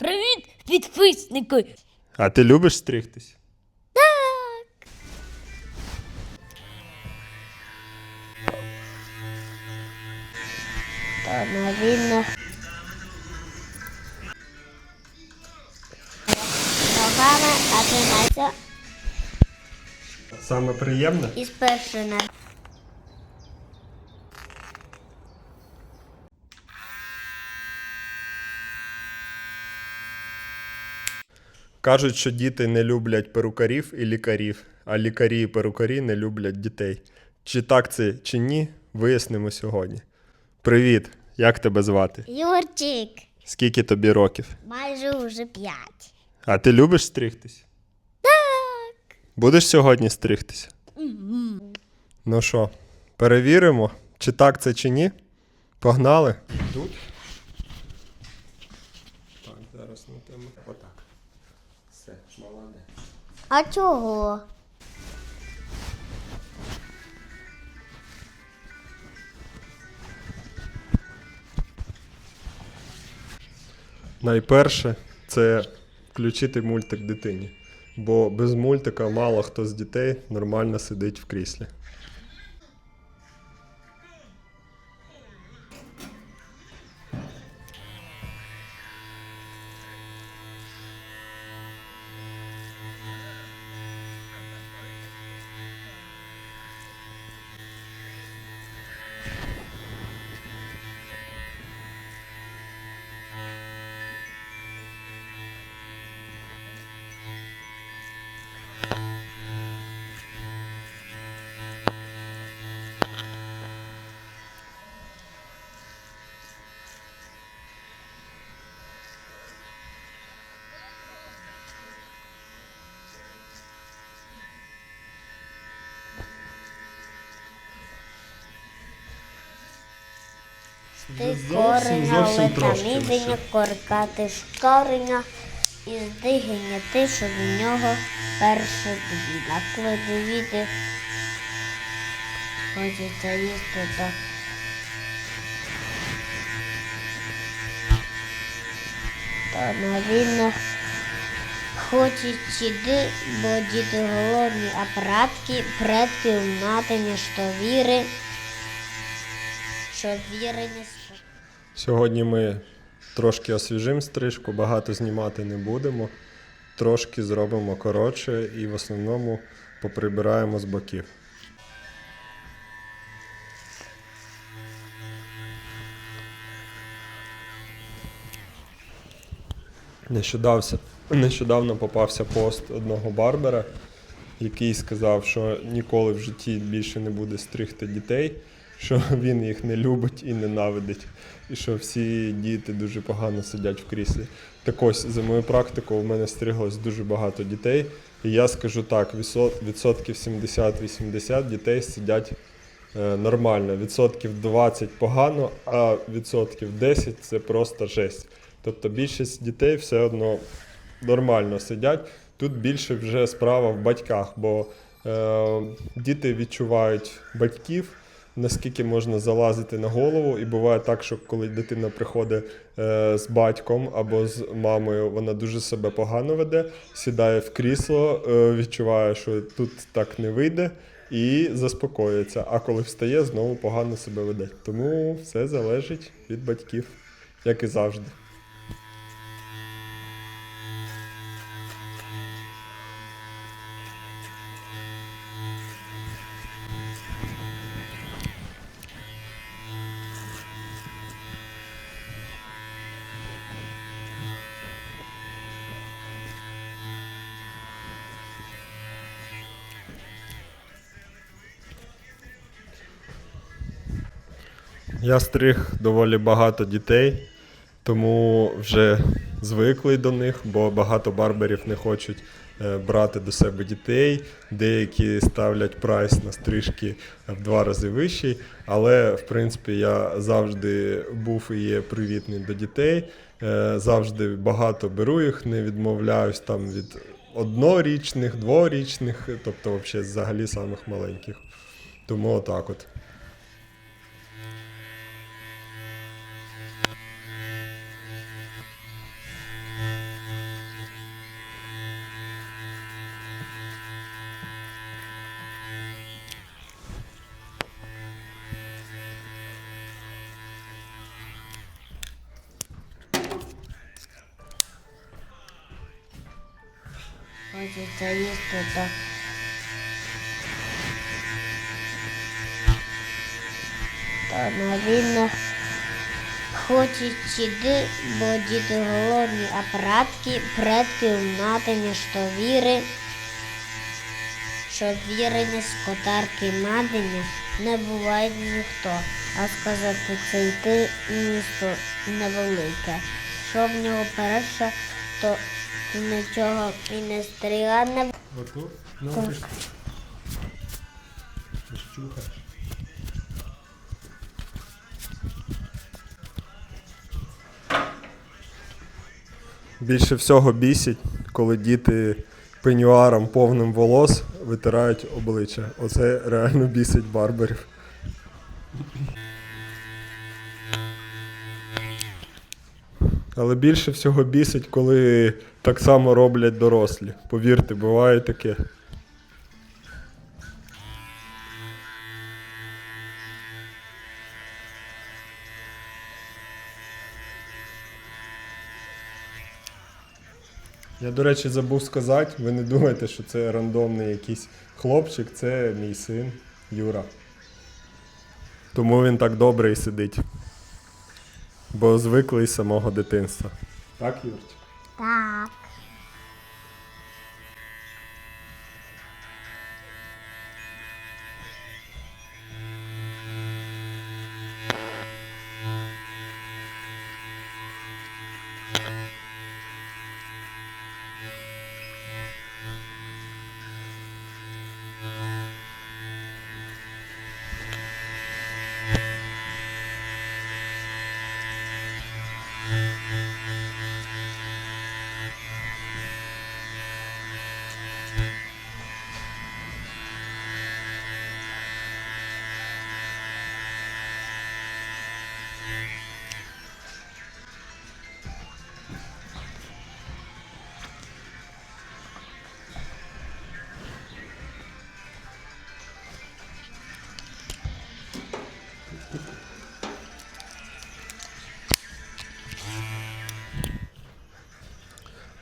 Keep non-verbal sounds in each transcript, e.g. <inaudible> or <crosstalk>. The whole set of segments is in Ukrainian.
Привіт, підписники! А ти любиш стригтись? То навільно. Ногами, а тримайся Саме приємне? і спершена. Кажуть, що діти не люблять перукарів і лікарів, а лікарі і перукарі не люблять дітей. Чи так це, чи ні, вияснимо сьогодні. Привіт! Як тебе звати? Юрчик, Скільки тобі років? майже уже п'ять. А ти любиш стригтись? Так. Будеш сьогодні стригтися? Ну що, перевіримо, чи так це, чи ні? Погнали? Тут. Так, зараз на тему. Отак. Все, молодець. А чого? Найперше це включити мультик дитині. Бо без мультика мало хто з дітей нормально сидить в кріслі. Ти кореня, летамідення, коркати шкореня, і здигання ти, що до нього перше дві. А коли дивіти, хочеться їсти, то то навільно хочуть сіди, бо діти голодні, а предки, предки в матині, що віри, що віри не Сьогодні ми трошки освіжимо стрижку, багато знімати не будемо. Трошки зробимо коротше і в основному поприбираємо з боків. Нещодався, нещодавно попався пост одного барбера, який сказав, що ніколи в житті більше не буде стригти дітей, що <laughs> він їх не любить і ненавидить, і що всі діти дуже погано сидять в кріслі. Так ось, за мою практику, у мене стриглось дуже багато дітей. І я скажу так: відсотків 70-80 дітей сидять е, нормально, відсотків 20 погано, а відсотків 10 це просто жесть. Тобто більшість дітей все одно нормально сидять. Тут більше вже справа в батьках, бо е, діти відчувають батьків, наскільки можна залазити на голову. І буває так, що коли дитина приходить е, з батьком або з мамою, вона дуже себе погано веде, сідає в крісло, е, відчуває, що тут так не вийде. І заспокоюється. А коли встає, знову погано себе веде. Тому все залежить від батьків, як і завжди. Я стриг доволі багато дітей, тому вже звиклий до них, бо багато барберів не хочуть е, брати до себе дітей. Деякі ставлять прайс на стрижки в два рази вищий. Але в принципі я завжди був і є привітний до дітей. Е, Завжди багато беру їх, не відмовляюсь там від однорічних, дворічних, тобто взагалі самих маленьких. Тому отак от. Хочеться їсти, то то на війнах хочуть іди, бо діти голодні, а прадки, предки умнатині, що віри, що вірення скотарки мадення не буває ніхто, а сказати це йти місто невелике. Що в нього перше, то нічого і не стрігане. Отут? Ну, Так. ти ж. Ти ж чухаєш. Більше всього бісить, коли діти пенюаром повним волос витирають обличчя. Оце реально бісить барберів. Але більше всього бісить, коли так само роблять дорослі. Повірте, буває таке. Я, до речі, забув сказати, ви не думайте, що це рандомний якийсь хлопчик, це мій син Юра. Тому він так добре і сидить. Бо звикли з самого дитинства. Так, Юрчик? Так.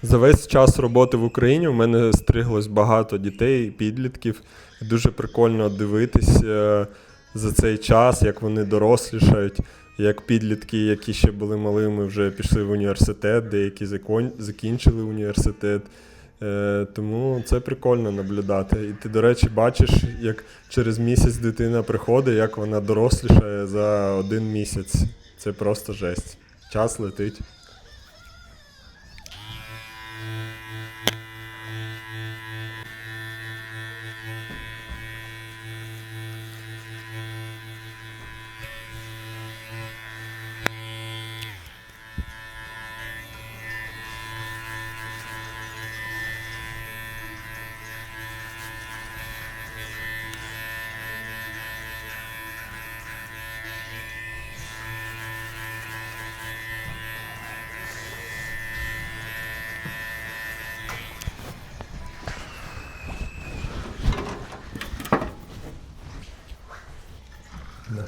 За весь час роботи в Україні у мене стриглось багато дітей, підлітків. Дуже прикольно дивитись е, за цей час, як вони дорослішають, як підлітки, які ще були малими, вже пішли в університет, деякі закінчили університет. Е, Тому це прикольно наблюдати. І ти, до речі, бачиш, як через місяць дитина приходить, як вона дорослішає за один місяць. Це просто жесть. Час летить.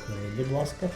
Нахили, будь ласка.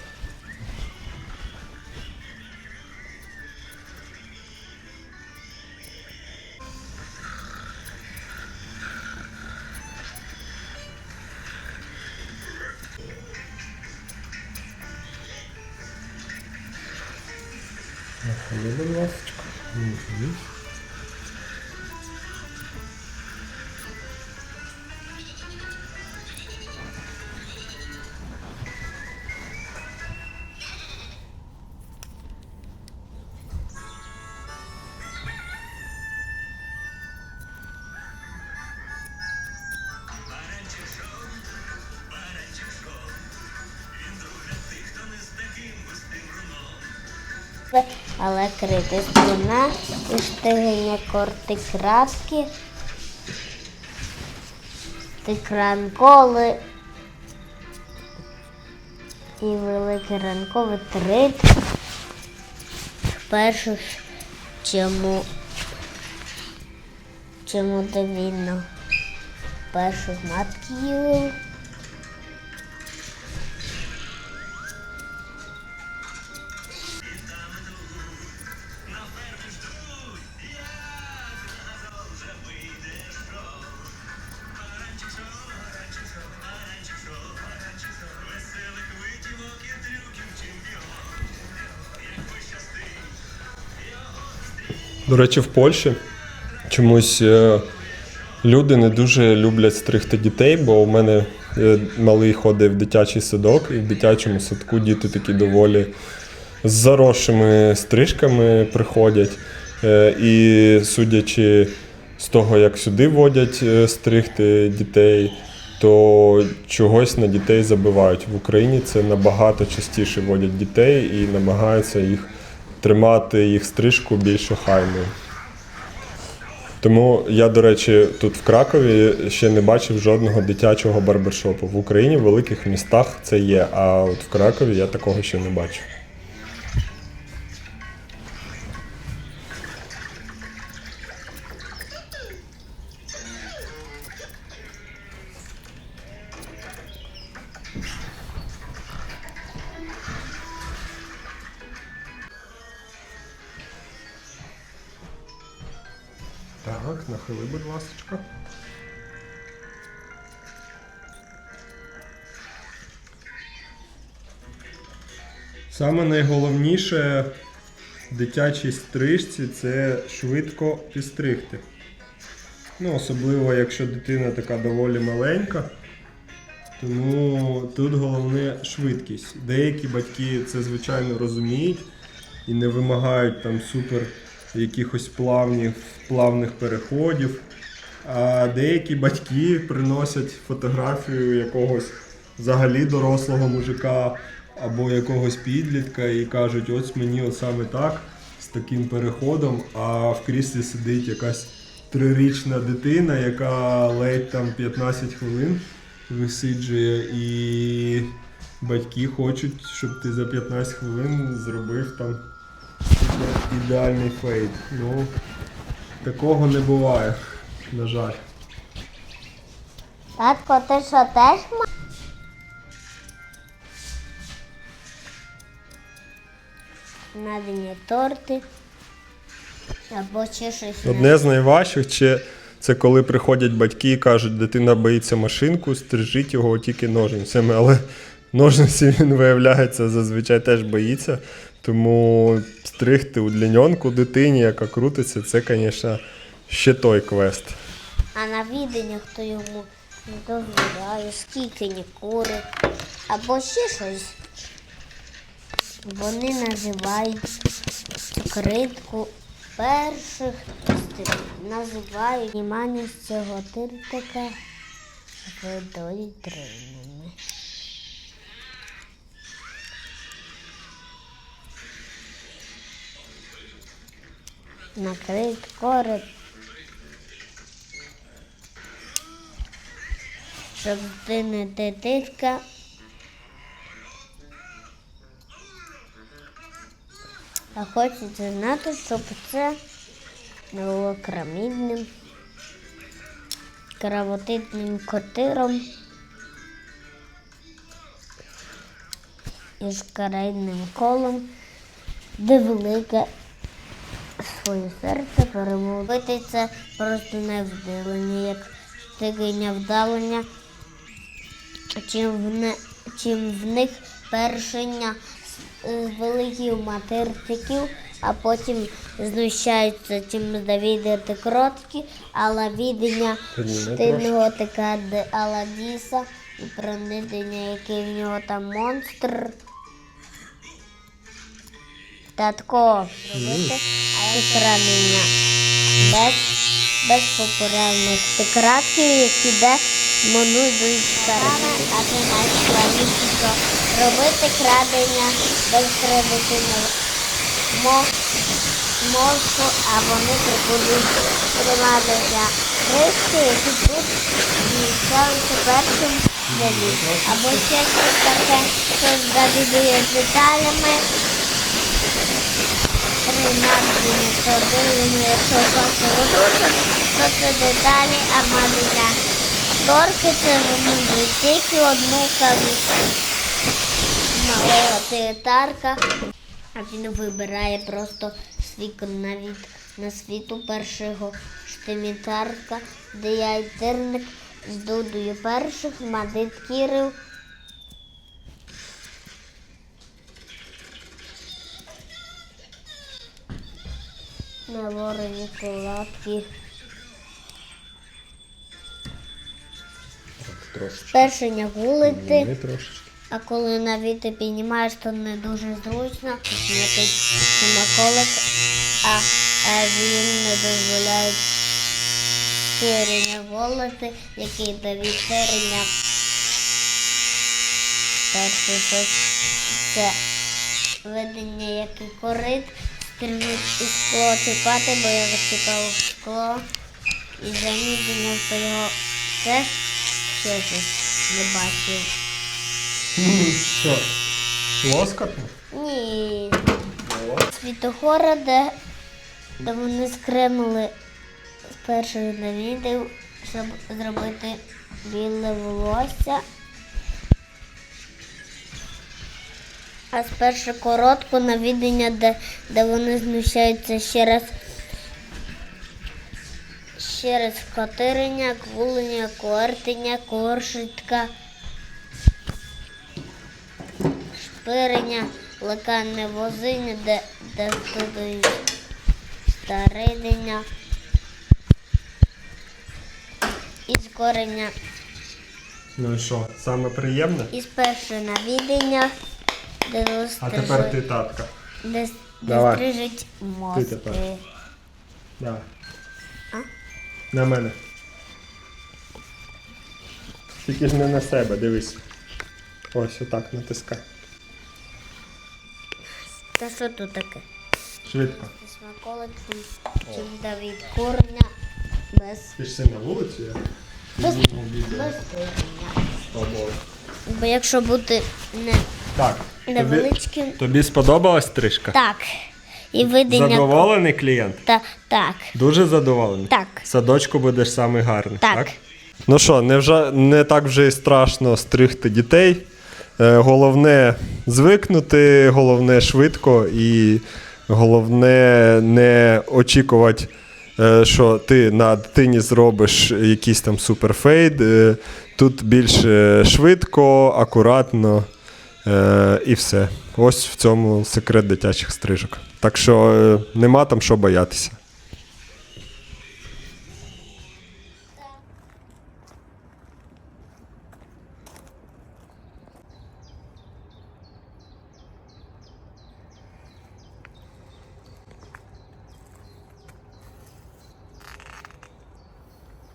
Але крити струна і штигиня корти кратки. Ти кранколи і великий ранковий трит. Першу ж чому чому довільно першу ж матки їли. До речі, в Польщі чомусь е, люди не дуже люблять стригти дітей, бо у мене е, малий ходить в дитячий садок, і в дитячому садку діти такі доволі з заросшими стрижками приходять. Е, І судячи з того, як сюди водять стригти дітей, то чогось на дітей забивають. В Україні це набагато частіше водять дітей і намагаються їх тримати їх стрижку більш охайною. Тому я, до речі, тут в Кракові ще не бачив жодного дитячого барбершопу. В Україні в великих містах це є, а от в Кракові я такого ще не бачив. Саме найголовніше в дитячій стрижці це швидко підстригти. Ну, особливо, якщо дитина така доволі маленька. Тому тут головне швидкість. Деякі батьки це звичайно розуміють і не вимагають там супер якихось плавних, плавних переходів. А деякі батьки приносять фотографію якогось взагалі дорослого мужика або якогось підлітка і кажуть, ось мені от саме так, з таким переходом, а в кріслі сидить якась трирічна дитина, яка ледь там 15 хвилин висиджує, і батьки хочуть, щоб ти за 15 хвилин зробив там ідеальний фейд. Ну, такого не буває, на жаль. Татко, ти що теж ма? Надені торти. Або ще щось. Одне з найважчих чи це коли приходять батьки і кажуть, дитина боїться машинку, стрижіть його тільки ножницями, але ножниці він виявляється зазвичай теж боїться. Тому стригти удліньонку дитині, яка крутиться, це, звісно, ще той квест. А на віденнях хто йому не дозволяє, скільки не курить, або ще щось. Вони називають критку перших стилів. Називають з цього тиртика водою тринами. Накрит корот щоб ти не А хочеться знати, щоб це було крамідним, кровотитним котиром і шкарейним колом, де велике своє серце перемовити це просто не вдалення, як тигиня вдалення, чим в, не, чим в них першення великих матертиків, а потім знущаються, чим завідати кроткі, але відення штильного така Аладіса і пронидення, який в нього там монстр. Татко, робити екранення без, без популярних тикратків, які де монують старими, а ти найскладніше, що робити крадення без мо- мозку, а вони прикладуть триматися кришки, які тут зміщаються першим далі. Або ще щось таке, що завідує деталями. Принадені продивлені, якщо сонце водуться, то це деталі армадення. Торки це вимінюють тільки одну кавіку. Малого титарка, а він вибирає просто свій навіть на світу першого штимітарка, де я з дудою перших, мадит Кірив. на вороні кулатки. Трошечки. Не трошечки. А коли навіти піднімаєш, то не дуже зручно. Якийсь смаколик, а, він не дозволяє ширення голити, який дає ширення. Щось це видення, як і корит, стрижуть і скло чіпати, бо я зачіпав скло. І замідлення, що його теж щось не бачив. Що? Лоскотно? Ні. Світофора, де, де вони скремили спершу на відео, щоб зробити біле волосся. А спершу коротко навідання, де, де вони знущаються ще раз. Ще раз катирення, квулення, квартення, коршитка. Шпирення, лекальне возиння, де, де туди старидення, із корення, Ну і що, саме приємне? із першого навідення, де А тепер ти татка. де, Давай. де стрижуть мозки. тепер. Давай. А? На мене. Тільки ж не на себе, дивись. Ось отак натискай. Та що тут таке? Швидко. Смаколик чим Давід корення без, Пішли на вулицю, я без, корення. Бо якщо бути не, Так. Невеличким, тобі сподобалась стрижка? так. І видення. Задоволений клієнт? Та, так. Дуже задоволений? Так. Садочку будеш самий гарний. Так. Ну що, не, вже, не так вже і страшно стригти дітей. Е, головне звикнути, головне швидко і головне не очікувати, е, що ти на дитині зробиш якийсь там суперфейд. Е, тут більше швидко, акуратно і все. Ось в цьому секрет дитячих стрижок. Так що нема там що боятися.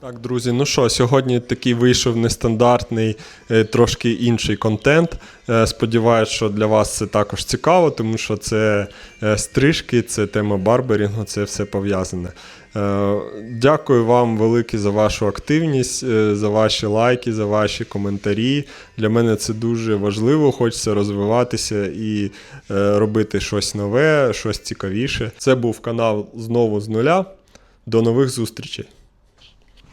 Так, друзі, ну що, сьогодні такий вийшов нестандартний, е, трошки інший контент. Е, Сподіваюсь, що для вас це також цікаво, тому що це е, стрижки, це тема барберінгу, це все пов'язане. Дякую вам велике за вашу активність, за ваші лайки, за ваші коментарі. Для мене це дуже важливо. Хочеться розвиватися і робити щось нове, щось цікавіше. Це був канал знову з нуля. До нових зустрічей.